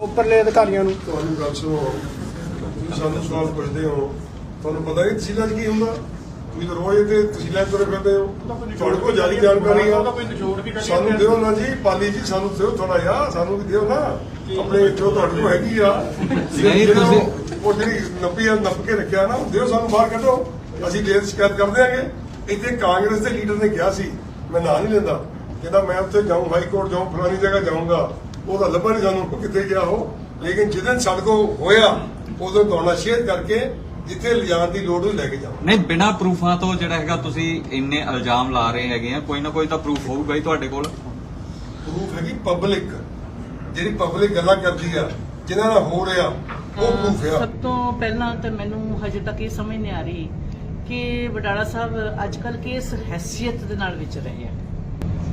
ਉੱਪਰਲੇ ਅਧਿਕਾਰੀਆਂ ਨੂੰ? ਤੁਹਾਨੂੰ ਗੱਲ ਸੁਣੋ। ਤੁਸੀਂ ਸਾਨੂੰ ਸਵਾਲ ਪੁੱਛਦੇ ਹੋ ਤੁਹਾਨੂੰ ਪਤਾ ਹੀ ਤਹਿਸੀਲਾਂ 'ਚ ਕੀ ਹੁੰਦਾ? ਤੁਸੀਂ ਤਾਂ ਰੋਜ਼ ਇੱਥੇ ਤਹਿਸੀਲਾਂ 'ਚ ਤੁਰੇ ਫਿਰਦੇ ਹੋ। ਤੁਹਾਡੇ ਕੋਲ ਜ਼ਿਆਦਾ ਜਾਣਕਾਰੀ ਆ। ਸਾਨੂੰ ਦਿਓ ਨਾ ਜੀ ਪਾਲੀ ਜੀ ਸਾਨੂੰ ਦਿਓ ਥੋੜਾ ਜਿਹਾ ਸਾਨੂੰ ਵੀ ਦਿਓ ਨਾ। ਆਪਣੇ ਜੋ ਤੁਹਾਡੇ ਕੋਲ ਹੈਗੀ ਆ। ਨਹੀਂ, ਤੁਸੀਂ- ਉਹ ਜਿਹੜੀ ਨੱਪੀ ਆ ਨੱਪ ਕੇ ਰੱਖਿਆ ਨਾ ਦਿਓ ਸਾਨੂੰ ਬਾਹਰ ਕੱਢੋ। ਅਸੀਂ ਲੇਟ ਸ਼ਿਕਾਇਤ ਕਰ ਦਿਆਂਗੇ ਇੱਥੇ ਕਾਂਗਰਸ ਦੇ ਲੀਡਰ ਨੇ ਕਿਹਾ ਸੀ ਮੈਂ ਨਾਂ ਨਹੀਂ ਲੈਂਦਾ। ਕਹਿੰਦਾ ਮੈਂ ਉੱਥੇ ਜਾਊਂ ਹਾਈ ਕੋਰਟ ਜਾਊਂ ਫਲਾਣੀ ਜਗ੍ਹਾ ਜਾਊਂਗਾ। ਉਹ ਤਾਂ ਲੱਭਾ ਨਹੀਂ ਸਾਨੂੰ ਕਿੱਥੇ ਗਿਆ ਉਹ? ਲੇਕਿਨ ਜਿੱਦਨ ਸਾਡੇ ਕੋਲ ਹੋਇਆ ਉਦੋਂ ਤੁਹਾਡਾ ਸ਼ੇਅਰ ਕਰਕੇ ਜਿੱਥੇ ਲਿਜਾਣ ਦੀ ਲੋੜ ਹੋਈ ਲੈ ਕੇ ਜਾਓ। ਨਹੀਂ ਬਿਨਾ ਪ੍ਰੂਫਾਂ ਤੋਂ ਜਿਹੜਾ ਹੈਗਾ ਤੁਸੀਂ ਇੰਨੇ ਇਲਜ਼ਾਮ ਲਾ ਰਹੇ ਹੈਗੇ ਆ ਕੋਈ ਨਾ ਕੋਈ ਤਾਂ ਪ੍ਰੂਫ ਹੋਊਗਾ ਹੀ ਤੁਹਾਡੇ ਕੋਲ। ਪ੍ਰੂਫ ਹੈਗੀ ਪਬਲਿਕ ਜਿਹੜੀ ਪਬਲਿਕ ਗੱਲਾਂ ਕਰਦੀ ਆ ਜਿਨ੍ਹਾਂ ਨਾਲ ਹੋ ਰਿਹਾ ਉਹ ਪ੍ਰੂਫ ਆ। ਸਭ ਤੋਂ ਪਹਿਲਾਂ ਤਾਂ ਮੈਨੂੰ ਹਜੇ ਤੱਕ ਇਹ ਸਮਝ ਨਹੀਂ ਆ ਰਹੀ ਕਿ ਵਡਾਲਾ ਸਾਹਿਬ ਅੱਜ ਕੱਲ ਕਿਸ ਹੈਸੀਅਤ ਦੇ ਨਾਲ ਵਿਚ ਰਹੇ ਆ।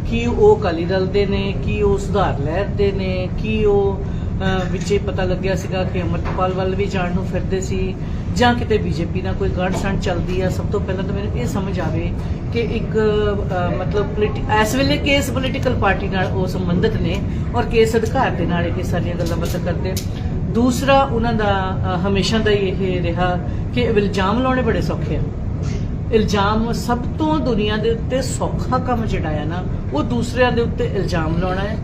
ਕੀ ਉਹ ਅਕਾਲੀ ਦਲ ਦੇ ਨੇ ਕੀ ਉਹ ਸੁਧਾਰ ਲਹਿਰ ਦੇ ਨੇ ਕੀ ਉਹ ਅਹ, ਵਿੱਚੇ ਪਤਾ ਲੱਗਿਆ ਸੀਗਾ ਕਿ ਅਮਰਪਾਲ ਵੱਲ ਵੀ ਜਾਣ ਨੂੰ ਫਿਰਦੇ ਸੀ ਜਾਂ ਕਿਤੇ ਬੀਜੇਪੀ ਨਾਲ ਕੋਈ ਗੜ ਸੰਡ ਚੱਲਦੀ ਆ ਸਭ ਤੋਂ ਪਹਿਲਾਂ ਤਾਂ ਮੈਨੂੰ ਇਹ ਸਮਝ ਆਵੇ ਕਿ ਇੱਕ ਮਤਲਬ ਪੋਲੀਟੀ ਇਸ ਵੇਲੇ ਕਿਸ ਪੋਲੀਟੀਕਲ ਪਾਰਟੀ ਨਾਲ ਉਹ ਸੰਬੰਧਿਤ ਨੇ ਔਰ ਕਿਸ ਅਧਿਕਾਰ ਦੇ ਨਾਲ ਇਹ ਸਾਰੀਆਂ ਗੱਲਾਂ ਬਾਤਾਂ ਕਰਦੇ ਦੂਸਰਾ ਉਹਨਾਂ ਦਾ ਹਮੇਸ਼ਾ ਦਾ ਹੀ ਇਹ ਰਿਹਾ ਕਿ ਇਲਜ਼ਾਮ ਲਾਉਣੇ ਬੜੇ ਸੌਖੇ ਆ। ਇਲਜ਼ਾਮ ਸਭ ਤੋਂ ਦੁਨੀਆ ਦੇ ਉੱਤੇ ਸੌਖਾ ਕੰਮ ਜਿਹੜਾ ਆ ਨਾ, ਉਹ ਦੂਸਰਿਆਂ ਦੇ ਉੱਤੇ ਇਲਜ਼ਾਮ ਲਾਉਣਾ ਹੈ।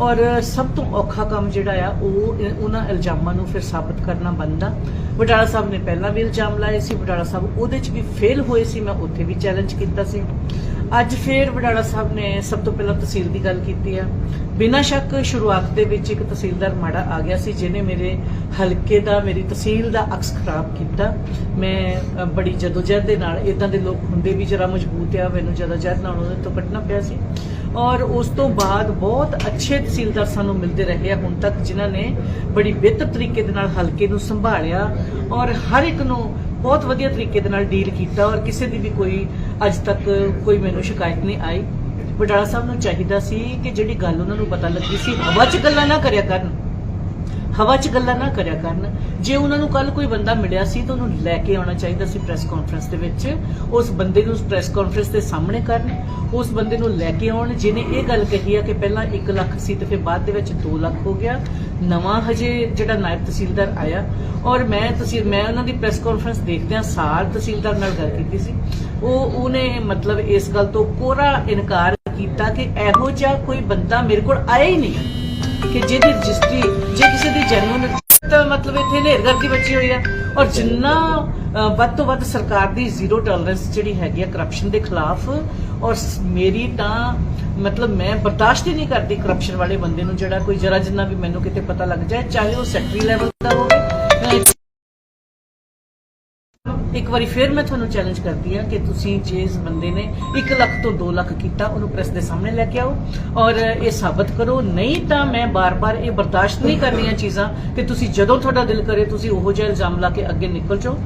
ਔਰ ਸਭ ਤੋਂ ਔਖਾ ਕੰਮ ਜਿਹੜਾ ਆ, ਉਹ ਉਹਨਾਂ ਇਲਜ਼ਾਮਾਂ ਨੂੰ ਫਿਰ ਸਾਬਤ ਕਰਨਾ ਬਣਦਾ। ਬਟਾਲਾ ਸਾਹਿਬ ਨੇ ਪਹਿਲਾਂ ਵੀ ਇਲਜ਼ਾਮ ਲਾਏ ਸੀ ਬਟਾਲਾ ਸਾਹਿਬ ਉਹਦੇ 'ਚ ਵੀ ਫੇਲ ਹੋਏ ਸੀ, ਮੈਂ ਉੱਥੇ ਵੀ ਚੈਲੰਜ ਕੀਤਾ ਸੀ। ਅੱਜ ਫੇਰ ਵਡਾਲਾ ਸਾਹਿਬ ਨੇ ਸਭ ਤੋਂ ਪਹਿਲਾਂ ਤਹਿਸੀਲ ਦੀ ਗੱਲ ਕੀਤੀ ਆ। ਬਿਨਾਂ ਸ਼ੱਕ ਸ਼ੁਰੂਆਤ ਦੇ ਵਿੱਚ ਇੱਕ ਤਹਿਸੀਲਦਾਰ ਮਾੜਾ ਆ ਗਿਆ ਸੀ, ਜਿਹਨੇ ਮੇਰੇ ਹਲਕੇ ਦਾ, ਮੇਰੀ ਤਹਿਸੀਲ ਦਾ ਅਕਸ ਖਰਾਬ ਕੀਤਾ। ਮੈਂ ਬੜੀ ਜਦੋਜਹਿਦ ਦੇ ਨਾਲ ਇਦਾਂ ਦੇ ਲੋਕ ਹੁੰਦੇ ਵੀ ਜਰਾ ਮਜ਼ਬੂਤ ਆ, ਮੈਨੂੰ ਜਦੋਜਹਿਦ ਨਾਲ ਉਹਨਾਂ ਤੋਂ ਕੱਟਣਾ ਪਿਆ ਸੀ। ਔਰ ਉਸ ਤੋਂ ਬਾਅਦ ਬਹੁਤ ਅੱਛੇ ਤਹਿਸੀਲਦਾਰ ਸਾਨੂੰ ਮਿਲਦੇ ਰਹੇ ਆ, ਹੁਣ ਤੱਕ ਜਿਨ੍ਹਾਂ ਨੇ ਬੜੀ ਬਿਹਤਰ ਤਰੀਕੇ ਦੇ ਨਾਲ ਹਲਕੇ ਨੂੰ ਸੰਭਾਲਿਆ ਔਰ ਹਰ ਇੱਕ ਨੂੰ ਬਹੁਤ ਵਧੀਆ ਤਰੀਕੇ ਦੇ ਨਾਲ ਡੀਲ ਕੀਤਾ ਔਰ ਕਿਸੇ ਦੀ ਵੀ ਕੋਈ ਅੱਜ ਤੱਕ ਕੋਈ ਮੈਨੂੰ ਸ਼ਿਕਾਇਤ ਨਹੀਂ ਆਈ। ਬਟਾਲਾ ਸਾਹਿਬ ਨੂੰ ਚਾਹੀਦਾ ਸੀ ਕਿ ਜਿਹੜੀ ਗੱਲ ਉਹਨਾਂ ਨੂੰ ਪਤਾ ਲੱਗੀ ਸੀ ਹਵਾ 'ਚ ਗੱਲਾਂ ਨਾ ਕਰਿਆ ਕਰਨ। ਹਵਾ 'ਚ ਗੱਲਾਂ ਨਾ ਕਰਿਆ ਕਰਨ। ਜੇ ਉਹਨਾਂ ਨੂੰ ਕੱਲ ਕੋਈ ਬੰਦਾ ਮਿਲਿਆ ਸੀ ਤਾਂ ਉਹਨੂੰ ਲੈ ਕੇ ਆਉਣਾ ਚਾਹੀਦਾ ਸੀ ਪ੍ਰੈਸ ਕਾਨਫਰੰਸ ਦੇ ਵਿੱਚ। ਉਸ ਬੰਦੇ ਨੂੰ ਪ੍ਰੈਸ ਕਾਨਫਰੰਸ ਦੇ ਸਾਹਮਣੇ ਕਰਨ। ਉਸ ਬੰਦੇ ਨੂੰ ਲੈ ਕੇ ਆਉਣ। ਜਿਹਨੇ ਇਹ ਗੱਲ ਕਹੀ ਆ ਕਿ ਪਹਿਲਾਂ 1 ਲੱਖ ਸੀ ਤੇ ਫਿਰ ਬਾਅਦ ਦੇ ਵਿੱਚ 2 ਲੱਖ ਹੋ ਗਿਆ। ਨਵਾਂ ਹਜੇ ਜਿਹੜਾ ਨਾਇਬ ਤਹਿਸੀਲਦਾਰ ਆਇਆ। ਔਰ ਮੈਂ ਤਹਿਸੀਲ ਮੈਂ ਉਹਨਾਂ ਦੀ ਪ੍ਰੈਸ ਕਾਨਫਰੰਸ ਦੇਖਦਿਆਂ ਸਾਰ ਤਹਿਸੀਲਦਾਰ ਨਾਲ ਗੱਲ ਕੀਤੀ ਸੀ। ਉਹ ਉਹਨੇ ਮਤਲਬ ਇਸ ਗੱਲ ਤੋਂ ਕੋਰਾ ਇਨਕਾਰ ਕੀਤਾ ਕਿ ਇਹੋ ਜਿਹਾ ਕੋਈ ਬੰਦਾ ਮੇਰੇ ਕੋਲ ਆਇਆ ਹੀ ਨਹੀਂ। ਕਿ ਜਿਹਦੀ ਰਜਿਸਟਰੀ, ਜੇ ਕਿਸੇ ਦੀ ਜਨਮ ਤਾਂ ਮਤਲਬ ਇੱਥੇ ਨੇਰਗਰਦੀ ਬੱਚੀ ਹੋਈ ਆ। ਔਰ ਜਿੰਨਾ ਵੱਧ ਤੋਂ ਵੱਧ ਸਰਕਾਰ ਦੀ ਜ਼ੀਰੋ ਟੋਲਰੈਂਸ ਜਿਹੜੀ ਹੈਗੀ ਆ ਕਰਪਸ਼ਨ ਦੇ ਖਿਲਾਫ, ਔਰ ਮੇਰੀ ਤਾਂ ਮਤਲਬ ਮੈਂ ਬਰਦਾਸ਼ਤ ਹੀ ਨਹੀਂ ਕਰਦੀ ਕਰਪਸ਼ਨ ਵਾਲੇ ਬੰਦੇ ਨੂੰ ਜਿਹੜਾ ਕੋਈ ਜਰਾ ਜਿੰਨਾ ਵੀ ਮੈਨੂੰ ਕਿਤੇ ਪਤਾ ਲੱਗ ਜਾਏ, ਚਾਹੇ ਉਹ ਸੈਕਟਰੀ ਲੈਵਲ ਦਾ ਹੋਵੇ ਇੱਕ ਵਾਰੀ ਫਿਰ ਮੈਂ ਤੁਹਾਨੂੰ ਚੈਲੰਜ ਕਰਦੀ ਹਾਂ ਕਿ ਤੁਸੀਂ ਜਿਸ ਬੰਦੇ ਨੇ 1 ਲੱਖ ਤੋਂ 2 ਲੱਖ ਕੀਤਾ, ਉਹਨੂੰ ਪ੍ਰੈਸ ਦੇ ਸਾਹਮਣੇ ਲੈ ਕੇ ਆਓ ਔਰ ਇਹ ਸਾਬਤ ਕਰੋ। ਨਹੀਂ ਤਾਂ ਮੈਂ ਬਾਰ-ਬਾਰ ਇਹ ਬਰਦਾਸ਼ਤ ਨਹੀਂ ਕਰਨੀਆਂ ਚੀਜ਼ਾਂ ਕਿ ਤੁਸੀਂ ਜਦੋਂ ਤੁਹਾਡਾ ਦਿਲ ਕਰੇ ਤੁਸੀਂ ਉਹੋ ਜਿਹਾ ਇਲਜ਼ਾਮ ਲਾ ਕੇ ਅੱਗੇ ਨਿਕਲ ਜਾਓ।